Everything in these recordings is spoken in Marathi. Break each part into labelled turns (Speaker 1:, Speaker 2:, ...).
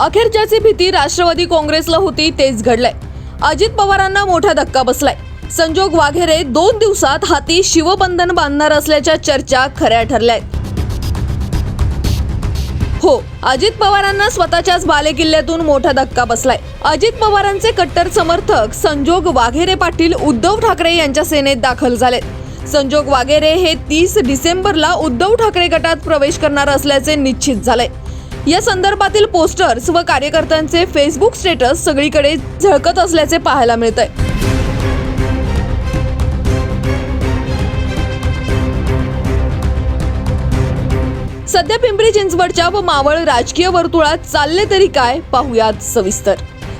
Speaker 1: अखेर ज्याची भीती राष्ट्रवादी काँग्रेसला होती तेच घडलंय. अजित पवारांना मोठा धक्का बसलाय. संजोग वाघेरे दोन दिवसात हाती शिवबंधन बांधणार असल्याच्या चर्चा खऱ्या ठरल्या आहेत हो अजित पवारांना स्वतःच्याच बालेकिल्ल्यातून मोठा धक्का बसलाय. अजित पवारांचे कट्टर समर्थक संजोग वाघेरे पाटील उद्धव ठाकरे यांच्या सेनेत दाखल झालेत. संजोग वाघेरे हे तीस डिसेंबरला उद्धव ठाकरे गटात प्रवेश करणार असल्याचे निश्चित झालंय. या संदर्भातील पोस्टर्स व कार्यकर्त्यांचे फेसबुक स्टेटस सगळीकडे झळकत असल्याचे पाहायला मिळतंय. सध्या पिंपरी चिंचवडच्या व मावळ राजकीय वर्तुळात चालले तरी काय पाहुयात सविस्तर.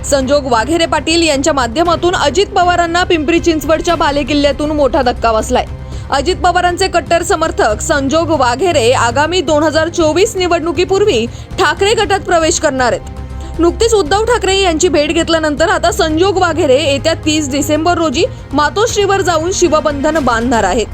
Speaker 1: संजोग वाघेरे पाटील यांच्या माध्यमातून अजित पवारांना पिंपरी चिंचवडच्या बालेकिल्ल्यातून मोठा धक्का बसलाय. अजित पवारांचे कट्टर समर्थक संजोग वाघेरे आगामी दोन हजार चोवीस निवडणुकीपूर्वी ठाकरे गटात प्रवेश करणार आहेत. नुकतीच उद्धव ठाकरे यांची भेट घेतल्यानंतर आता संजोग वाघेरे येत्या तीस डिसेंबर रोजी मातोश्रीवर जाऊन शिवबंधन बांधणार आहेत.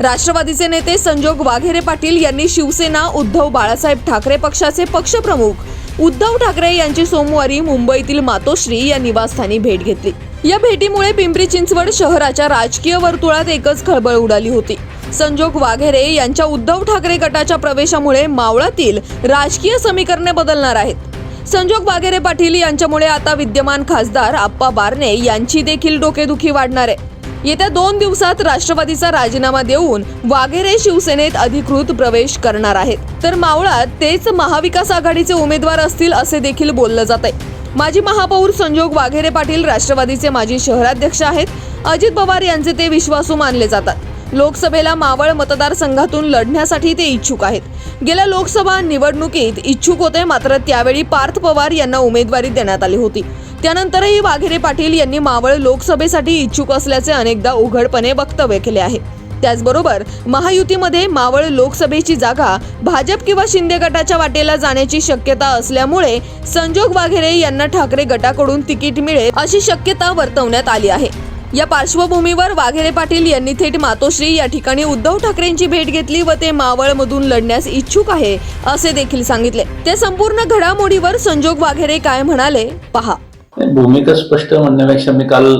Speaker 1: राष्ट्रवादीचे नेते संजोग वाघेरे पाटील यांनी शिवसेना उद्धव बाळासाहेब ठाकरे पक्षाचे पक्षप्रमुख उद्धव ठाकरे यांची सोमवारी मुंबईतील मातोश्री या निवासस्थानी भेट घेतली. या भेटीमुळे पिंपरी चिंचवड शहराच्या राजकीय वर्तुळात एकच खळबळ उडाली होती. संजोग वाघेरे यांच्या उद्धव ठाकरे गटाच्या प्रवेशामुळे मावळातील राजकीय समीकरणे बदलणार आहेत. संजोग वाघेरे पाटील यांच्यामुळे आता विद्यमान खासदार आप्पा बारणे यांची देखील डोकेदुखी वाढणार आहे. येत्या दोन दिवसात राष्ट्रवादीचा राजीनामा देऊन वाघेरे शिवसेनेत अधिकृत प्रवेश करणार आहेत. तर मावळात तेच महाविकास आघाडीचे उमेदवार असतील असे देखील बोललं जात आहे माजी महापौर संजोग वाघेरे पाटील राष्ट्रवादीचे माजी शहराध्यक्ष आहेत. अजित पवार यांचे ते विश्वासू मानले जातात. लोकसभेला मावळ मतदारसंघातून लढण्यासाठी ते इच्छुक आहेत. गेल्या लोकसभा निवडणुकीत इच्छुक होते मात्र त्यावेळी पार्थ पवार यांना उमेदवारी देण्यात आली होती. त्यानंतरही वाघेरे पाटील यांनी मावळ लोकसभेसाठी इच्छुक असल्याचे अनेकदा उघडपणे वक्तव्य केले आहे. त्याचबरोबर महायुतीमध्ये मावळ लोकसभेची जागा भाजप किंवा शिंदे गटाच्या वाटेला जाण्याची शक्यता असल्यामुळे संजोग वाघेरे यांना ठाकरे गटाकडून तिकीट मिळेल अशी शक्यता वर्तवण्यात आली आहे. या पार्श्वभूमीवर वाघेरे पाटील यांनी थेट मातोश्री या ठिकाणी उद्धव ठाकरेंची भेट घेतली व ते मावळमधून लढण्यास इच्छुक आहे असे देखील सांगितले. त्या संपूर्ण घडामोडीवर संजोग वाघेरे काय म्हणाले? पहा.
Speaker 2: भूमिका स्पष्ट म्हणण्यापेक्षा मी काल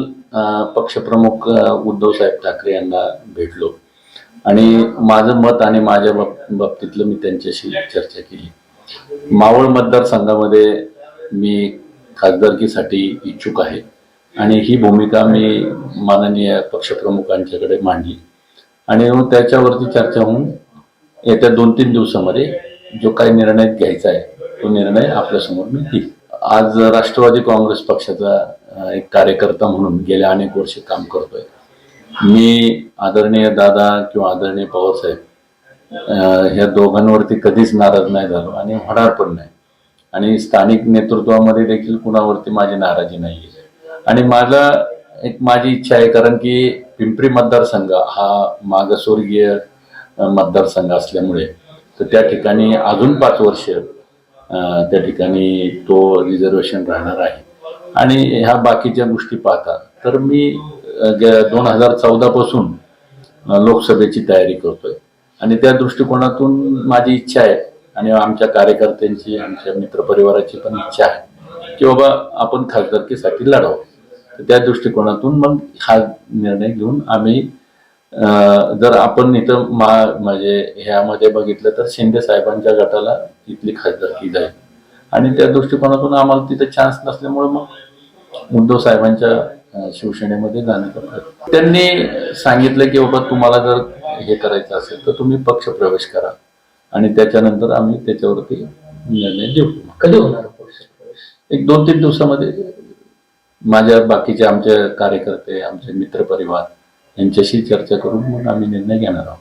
Speaker 2: पक्षप्रमुख उद्धव साहेब ठाकरे यांना भेटलो. आणि माझं मत आणि माझ्या बाब- बाबतीतलं मी त्यांच्याशी चर्चा केली. मावळ मतदारसंघामध्ये मी खासदारकीसाठी इच्छुक आहे. आणि ही भूमिका मी माननीय पक्षप्रमुखांच्याकडे मांडली. आणि त्याच्यावरती चर्चा होऊन येत्या दोन तीन दिवसामध्ये जो काही निर्णय घ्यायचा आहे तो निर्णय आपल्यासमोर मी घेईल. आज राष्ट्रवादी काँग्रेस पक्षाचा एक कार्यकर्ता म्हणून गेल्या अनेक वर्ष काम करतोय. मी आदरणीय दादा किंवा आदरणीय पवारसाहेब ह्या दोघांवरती कधीच नाराज नाही झालो आणि होणार पण नाही. आणि स्थानिक नेतृत्वामध्ये देखील कुणावरती माझी नाराजी नाही आहे आणि माझा एक माझी इच्छा आहे कारण की पिंपरी मतदारसंघ हा मागासवर्गीय मतदारसंघ असल्यामुळे तर त्या ठिकाणी अजून पाच वर्ष त्या ठिकाणी तो रिझर्वेशन राहणार आहे. आणि ह्या बाकीच्या गोष्टी पाहतात. तर मी दोन हजार चौदा पासून लोकसभेची तयारी करतोय. आणि त्या दृष्टिकोनातून माझी इच्छा आहे आणि आमच्या कार्यकर्त्यांची आमच्या मित्रपरिवाराची पण इच्छा आहे की बाबा आपण खासदारकीसाठी लढावं. तर त्या दृष्टिकोनातून मग हा निर्णय घेऊन आम्ही जर आपण इथं मा म्हणजे ह्यामध्ये बघितलं तर शिंदे साहेबांच्या गटाला इथली खासदारकी जाईल. आणि त्या दृष्टिकोनातून आम्हाला तिथे चान्स नसल्यामुळे मग उद्धव साहेबांच्या शिवसेनेमध्ये जाण्याचा प्रयत्न त्यांनी सांगितलं की बाबा तुम्हाला जर हे करायचं असेल तर तुम्ही पक्ष प्रवेश करा. आणि त्याच्यानंतर आम्ही त्याच्यावरती निर्णय देऊ.
Speaker 3: कधी होणार?
Speaker 2: एक दोन तीन दिवसामध्ये. माझ्या बाकीचे आमचे कार्यकर्ते आमचे मित्रपरिवार यांच्याशी चर्चा करून मग आम्ही निर्णय घेणार आहोत.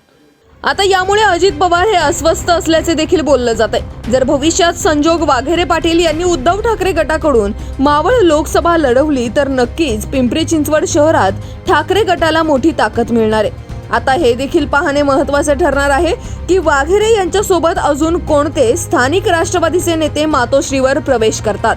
Speaker 1: आता यामुळे अजित पवार हे अस्वस्थ असल्याचे देखील बोललं जात आहे जर भविष्यात संजोग वाघेरे पाटील यांनी उद्धव ठाकरे गटाकडून मावळ लोकसभा लढवली तर नक्कीच पिंपरी चिंचवड शहरात ठाकरे गटाला मोठी ताकद मिळणार आहे. आता हे देखील पाहणे महत्त्वाचे ठरणार आहे की वाघेरे यांच्यासोबत अजून कोणते स्थानिक राष्ट्रवादीचे नेते मातोश्रीवर प्रवेश करतात.